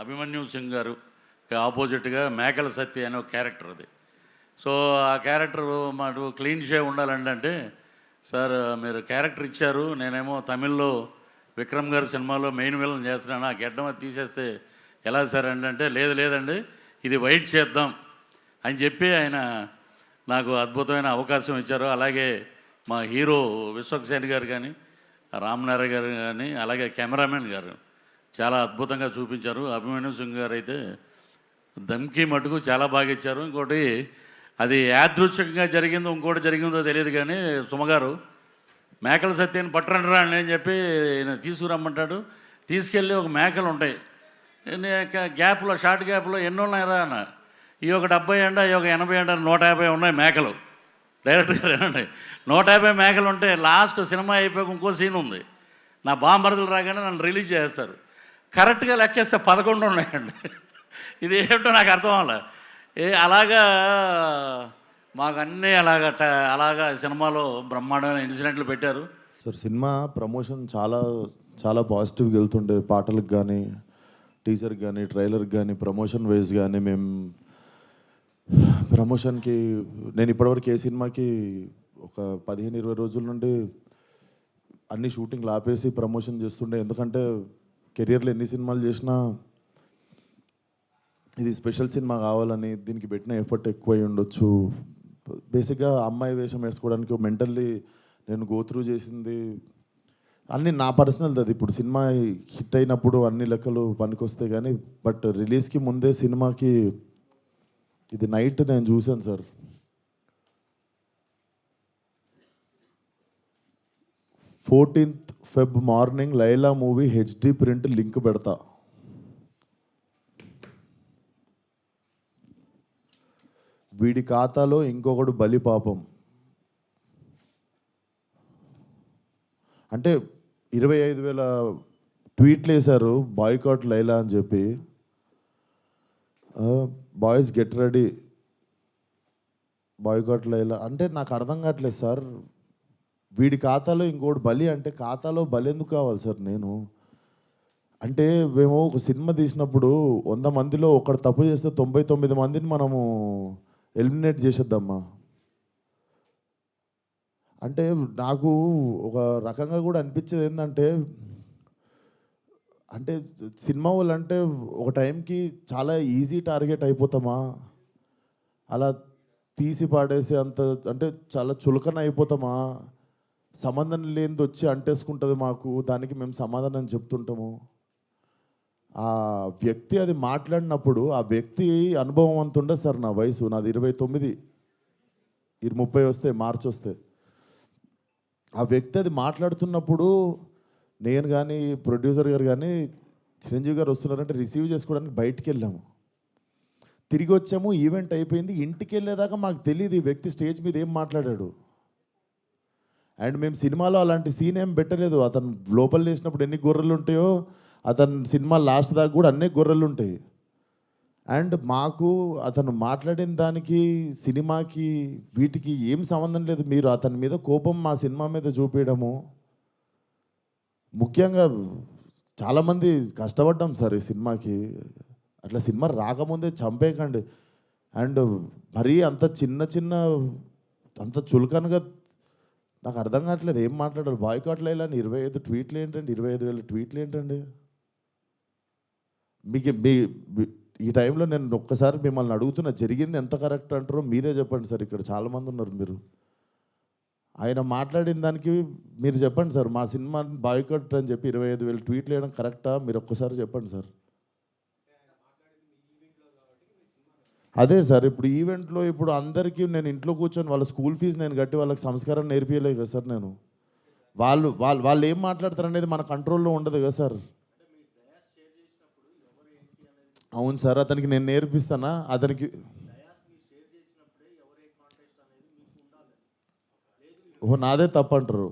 అభిమన్యు సింగ్ గారు ఆపోజిట్గా మేకల సత్య అనే ఒక క్యారెక్టర్ అది. సో ఆ క్యారెక్టర్ మాకు క్లీన్ షే ఉండాలండి అంటే సార్ మీరు క్యారెక్టర్ ఇచ్చారు నేనేమో తమిళ్ళో విక్రమ్ గారి సినిమాలో మెయిన్ విలన్ చేస్తున్నాను ఆ గెడ్డం అది తీసేస్తే ఎలా సార్ అండి అంటే లేదు లేదండి ఇది వైట్ చేద్దాం అని చెప్పి ఆయన నాకు అద్భుతమైన అవకాశం ఇచ్చారు. అలాగే మా హీరో విశ్వక్సేన్ గారు కానీ రామ్నారాయణ గారు కానీ అలాగే కెమెరామెన్ గారు. చాలా అద్భుతంగా చూపించారు. అభిమన్యు సింగ్ గారు అయితే దమ్కి మటుకు చాలా బాగా ఇచ్చారు. ఇంకోటి అది యాదృచ్ఛికంగా జరిగిందో ఇంకోటి జరిగిందో తెలియదు కానీ సుమగారు మేకల సత్యాన్ని పట్టరండి రా అని చెప్పి ఈయన తీసుకురమ్మంటాడు. తీసుకెళ్ళి ఒక మేకలు ఉంటాయి. నేను గ్యాప్లో షార్ట్ గ్యాప్లో ఎన్ని ఉన్నాయిరా అన్న. ఈ ఒక డెబ్బై ఎండ ఈ ఒక ఎనభై ఎండ నూట యాభై ఉన్నాయి మేకలు. డైరెక్ట్గా రండి. నూట యాభై మేకలు ఉంటే లాస్ట్ సినిమా అయిపోయాక ఇంకో సీన్ ఉంది. నా బాంబర్దలు రాగానే నన్ను రిలీజ్ చేస్తారు కరెక్ట్గా లెక్కేస్తే పదకొండు ఉన్నాయండి. ఇది ఏమిటో నాకు అర్థం అవ్వలే. ఏ అలాగా మాకు అన్నీ అలాగ అలాగా సినిమాలో బ్రహ్మాండమైన ఇన్సిడెంట్లు పెట్టారు. సార్ సినిమా ప్రమోషన్ చాలా చాలా పాజిటివ్గా వెళ్తుండే. పాటలకు కానీ టీజర్కి కానీ ట్రైలర్కి కానీ ప్రమోషన్ వైజ్ కానీ మేము ప్రమోషన్కి నేను ఇప్పటివరకు ఏ సినిమాకి ఒక పదిహేను ఇరవై రోజుల నుండి అన్ని షూటింగ్లు ఆపేసి ప్రమోషన్ చేస్తుండే. ఎందుకంటే కెరియర్లో ఎన్ని సినిమాలు చేసినా ఇది స్పెషల్ సినిమా కావాలని దీనికి పెట్టిన ఎఫర్ట్ ఎక్కువై ఉండొచ్చు. బేసిక్గా అమ్మాయి వేషం వేసుకోవడానికి మెంటల్లీ నేను గోత్రూ చేసింది. అన్ని నా పర్సనల్ది అది. ఇప్పుడు సినిమా హిట్ అయినప్పుడు అన్ని లెక్కలు పనికొస్తాయి కానీ బట్ రిలీజ్కి ముందే సినిమాకి ఇది నైట్ నేను చూశాను sir. Fourteenth Feb morning Laila movie HD print link పెడతా. వీడి ఖాతాలో ఇంకొకడు బలి పాపం. అంటే ఇరవై ఐదు వేల ట్వీట్లు వేశారు బాయ్కాట్ లైలా అని చెప్పి. Boys get ready. Boycott Laila. అంటే నాకు అర్థం కావట్లేదు సార్. వీడి ఖాతాలో ఇంకోటి బలి అంటే ఖాతాలో బలి ఎందుకు కావాలి సార్ నేను? అంటే మేము ఒక సినిమా తీసినప్పుడు వంద మందిలో ఒకడు తప్పు చేస్తే తొంభై తొమ్మిది మందిని మనము ఎలిమినేట్ చేసేద్దామా అంటే నాకు ఒక రకంగా కూడా అనిపించేది ఏంటంటే అంటే సినిమా వాళ్ళు అంటే ఒక టైంకి చాలా ఈజీ టార్గెట్ అయిపోతామా? అలా తీసి పాడేసే అంత అంటే చాలా చులకన అయిపోతామా? సంబంధం లేనిది వచ్చి అంటేసుకుంటుంది మాకు దానికి మేము సమాధానం చెప్తుంటాము. ఆ వ్యక్తి అది మాట్లాడినప్పుడు ఆ వ్యక్తి అనుభవం అంత ఉండదు సార్ నా వయసు నాది ఇరవై తొమ్మిది ఇరు ముప్పై వస్తే మార్చి వస్తే. ఆ వ్యక్తి అది మాట్లాడుతున్నప్పుడు నేను కానీ ప్రొడ్యూసర్ గారు కానీ చిరంజీవి గారు వస్తున్నారంటే రిసీవ్ చేసుకోవడానికి బయటికి వెళ్ళాము. తిరిగి వచ్చాము ఈవెంట్ అయిపోయింది ఇంటికి వెళ్ళేదాకా మాకు తెలియదు ఈ వ్యక్తి స్టేజ్ మీద ఏం మాట్లాడాడు. అండ్ మేము సినిమాలో అలాంటి సీన్ ఏం పెట్టలేదు. అతను లోపల వేసినప్పుడు ఎన్ని గొర్రెలు ఉంటాయో అతను సినిమా లాస్ట్ దాకా కూడా అన్నీ గొర్రెలు ఉంటాయి. అండ్ మాకు అతను మాట్లాడిన దానికి సినిమాకి వీటికి ఏం సంబంధం లేదు. మీరు అతని మీద కోపం మా సినిమా మీద చూపించడము ముఖ్యంగా చాలామంది కష్టపడ్డాం సార్ ఈ సినిమాకి. అట్లా సినిమా రాకముందే చంపేయకండి. అండ్ మరీ అంత చిన్న చిన్న అంత చులకనగా నాకు అర్థం కావట్లేదు. ఏం మాట్లాడారు? బాయ్కాట్లు వెళ్ళాను ఇరవై ఐదు ట్వీట్లు ఏంటండి? ఇరవై ఐదు వేల ట్వీట్లు ఏంటండి? మీకు మీ ఈ టైంలో నేను ఒక్కసారి మిమ్మల్ని అడుగుతున్నా జరిగింది ఎంత కరెక్ట్ అంటారో మీరే చెప్పండి సార్. ఇక్కడ చాలామంది ఉన్నారు మీరు. ఆయన మాట్లాడిన దానికి మీరు చెప్పండి సార్. మా సినిమా బాయ్కట్ అని చెప్పి ఇరవై ఐదు వేలు ట్వీట్లు వేయడం కరెక్టా? మీరు ఒక్కసారి చెప్పండి సార్. అదే సార్ ఇప్పుడు ఈవెంట్లో ఇప్పుడు అందరికీ నేను ఇంట్లో కూర్చొని వాళ్ళ స్కూల్ ఫీజు నేను కట్టి వాళ్ళకి సంస్కారం నేర్పించలేదు కదా సార్ నేను. వాళ్ళు వాళ్ళు వాళ్ళు ఏం మాట్లాడతారు అనేది మన కంట్రోల్లో ఉండదు కదా సార్. అవును సార్ అతనికి నేను నేర్పిస్తానా? అతనికి ఓ నాదే తప్పంటారు